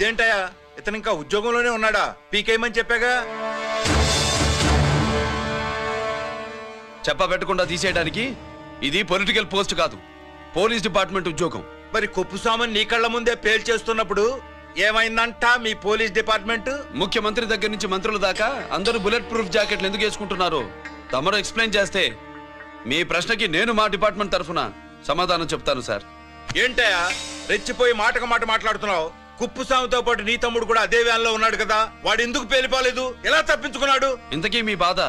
ఇదేంటయ్యా? ఇతను ఇంకా ఉద్యోగంలోనే ఉన్నాడా? పీకేయమని చెప్పాగా? చెప్ప పెట్టకుండా తీసేయడానికి ఇది పొలిటికల్ పోస్ట్ కాదు. పోలీస్ డిపార్ట్మెంట్ ఉద్యోగం. మరి కొప్పుసామని నీ కళ్ళ ముందే పేల్చేస్తున్నప్పుడు ఏమైందంట మీ పోలీస్ డిపార్ట్మెంట్? ముఖ్యమంత్రి దగ్గర నుంచి మంత్రుల దాకా అందరూ బుల్లెట్ ప్రూఫ్ జాకెట్లు ఎందుకు వేసుకుంటున్నారు? తమరు ఎక్స్ప్లెయిన్ చేస్తే మీ ప్రశ్నకి నేను మా డిపార్ట్మెంట్ తరఫున సమాధానం చెప్తాను సార్. ఏంటయ్యా? రెచ్చిపోయి మాటకు మాట మాట్లాడుతున్నావు. కుప్పుసామితో పాటు నీ తమ్ముడు కూడా అదే వ్యాన్లో ఉన్నాడు కదా. వాడు ఎందుకు పేలిపోలేదు? ఎలా తప్పించుకున్నాడు? ఇంతకీ మీ బాధ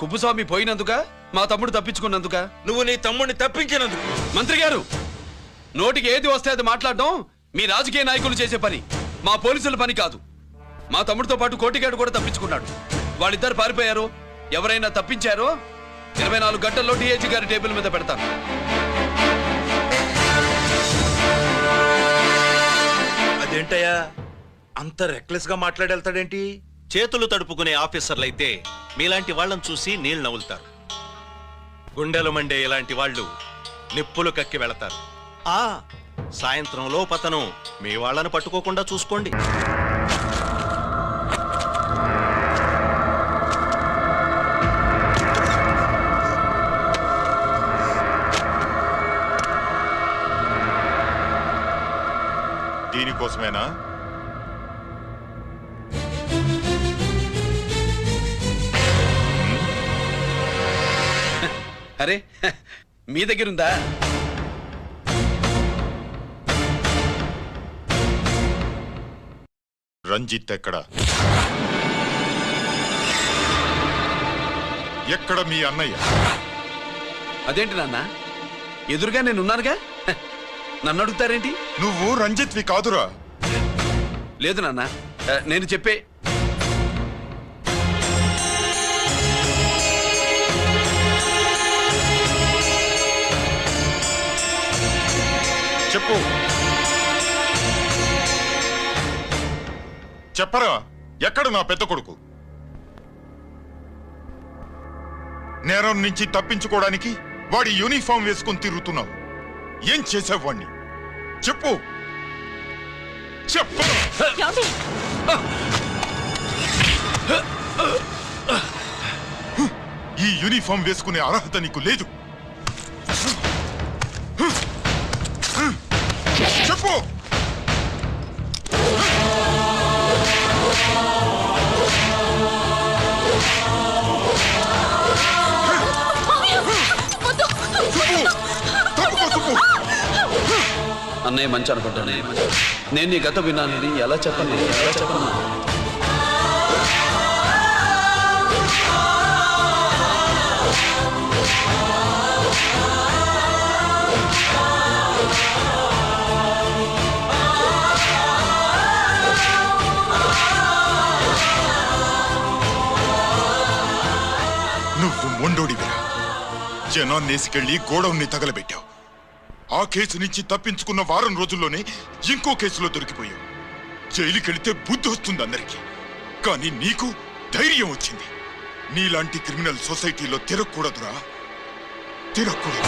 కుప్పుస్వామి పోయినందుక? మా తమ్ముడు తప్పించుకున్నందుక? నువ్వు నీ తమ్ముడిని తప్పించినందుకు. మంత్రి గారు నోటికి ఏది వస్తే అది మాట్లాడడం మీ రాజకీయ నాయకులు చేసే పని. మా పోలీసుల పని కాదు. మా తమ్ముడితో పాటు కోటిగాడు కూడా తప్పించుకున్నాడు. వాళ్ళిద్దరు పారిపోయారు. ఎవరైనా తప్పించారో ఇరవై నాలుగు గంటల్లో డిఐజీ గారి టేబుల్ మీద పెడతాను. అదేంటయ్యా అంత రెక్లెస్గా మాట్లాడేళ్తాడేంటి? చేతులు తడుపుకునే ఆఫీసర్లైతే మీలాంటి వాళ్ళని చూసి నీళ్ళు నవ్వులుతారు. గుండెలు మండే ఇలాంటి వాళ్ళు నిప్పులు కక్కి వెళతారు. ఆ! సాయంత్రం లోపతను మీ వాళ్ళని పట్టుకోకుండా చూసుకోండి. దీనికోసమేనా? అరే మీ దగ్గర ఉందా రంజిత్ ఎక్కడ? ఎక్కడ మీ అన్నయ్య? అదేంటి నాన్న? ఎదురుగా నేను ఉన్నానుగా హ, నన్ను అడుగుతారేంటి? నువ్వు రంజిత్వి కాదురా. లేదు నాన్న. నేను చెప్పే చెప్పు. చెప్పరా? ఎక్కడ నా పెద్ద కొడుకు? నేరం నుంచి తప్పించుకోవడానికి వాడి యూనిఫామ్ వేసుకుని తిరుగుతున్నావు. ఏం చేసావు వాణ్ణి? చెప్పు. చెప్పు. ఏమండి? ఈ యూనిఫామ్ వేసుకునే అర్హత నీకు లేదు. అన్నయ్య మంచి అనుకుంటాను. నేను నీ గత విన్నాను ఎలా చెప్పను? ఎలా చెప్పను? నువ్వు మొండోడివిరా. జనాన్నేసుకెళ్ళి గోడౌన్ని తగలబెట్టావు. ఆ కేసు నుంచి తప్పించుకున్న వారం రోజుల్లోనే ఇంకో కేసులో దొరికిపోయావు. జైలుకెళితే బుద్ధి వస్తుంది అందరికీ. కానీ నీకు ధైర్యం వచ్చింది. నీలాంటి క్రిమినల్ సొసైటీలో తిరగకూడదురా. తిరగకూడదు.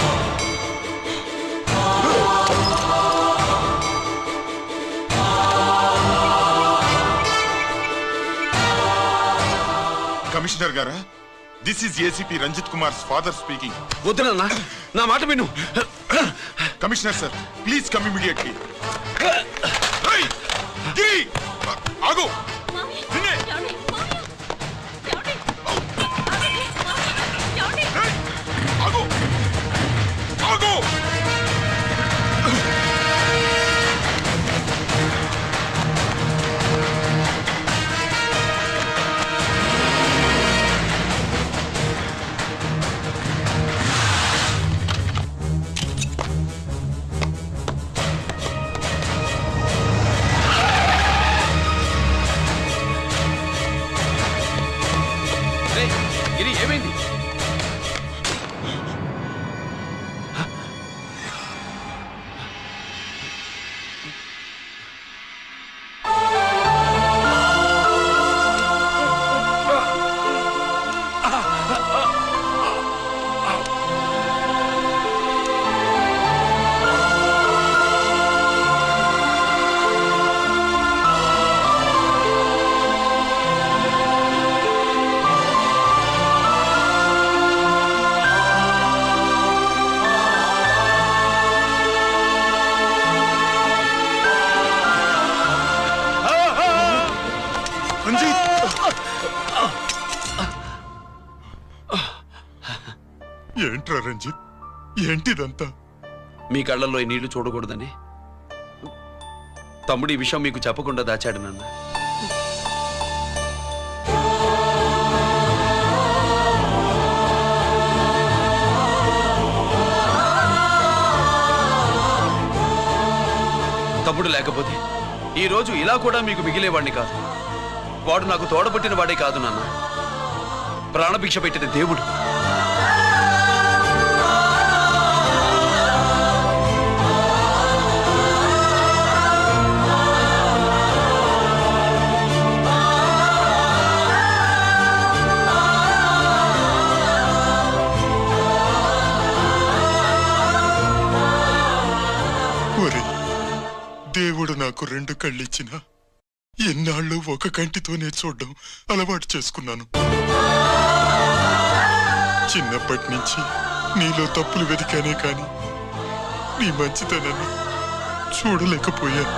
కమిషనర్ గారా? This is ACP Ranjit Kumar father speaking వద్దు నాన్న. నా మాట విను. Commissioner sir please come immediately ఆగు. రంజిత్ ఏంటిదంతా? మీ కళ్ళల్లో ఈ నీళ్ళు చూడకూడదని. తమ్ముడు ఈ విషయం మీకు చెప్పకుండా దాచాడు నాన్న. తమ్ముడు లేకపోతే ఈ రోజు ఇలా కూడా మీకు మిగిలేవాడిని కాదు. వాడు నాకు తోడబుట్టిన వాడే కాదు నాన్న. ప్రాణభిక్ష పెట్టిన దేవుడు. నాకు రెండు కళ్ళిచ్చిన ఎన్నాళ్ళు ఒక కంటితోనే చూడడం అలవాటు చేసుకున్నాను. చిన్నప్పటి నుంచి నీలో తప్పులు వెతికానే కాని నీ మంచితనాన్ని చూడలేకపోయాను.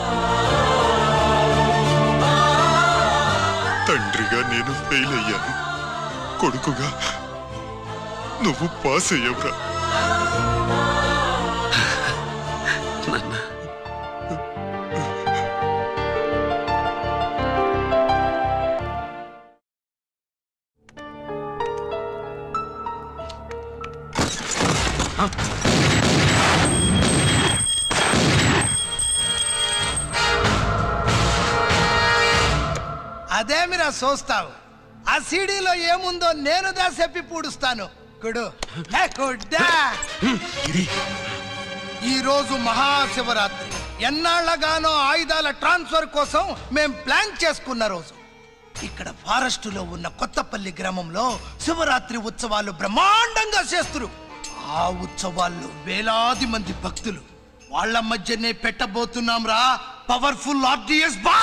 తండ్రిగా నేను ఫెయిల్ అయ్యాను కొడుకుగా నువ్వు పాస్ అయ్యవురా అదేమిరా చూస్తావు ఆ సీడీలో ఏముందో నేను దా చెప్పి పూడుస్తాను. కుడు. ఈ రోజు మహాశివరాత్రి. ఎన్నాళ్ళగానో ఆయుధాల ట్రాన్స్ఫర్ కోసం మేం ప్లాన్ చేసుకున్న రోజు. ఇక్కడ ఫారెస్ట్లో ఉన్న కొత్తపల్లి గ్రామంలో శివరాత్రి ఉత్సవాలు బ్రహ్మాండంగా చేస్తురు. ఆ ఉత్సవాల్లో వేలాది మంది భక్తులు. వాళ్ళ మధ్యనే పెట్టబోతున్నాం రా పవర్ఫుల్ ఆర్డియస్ బా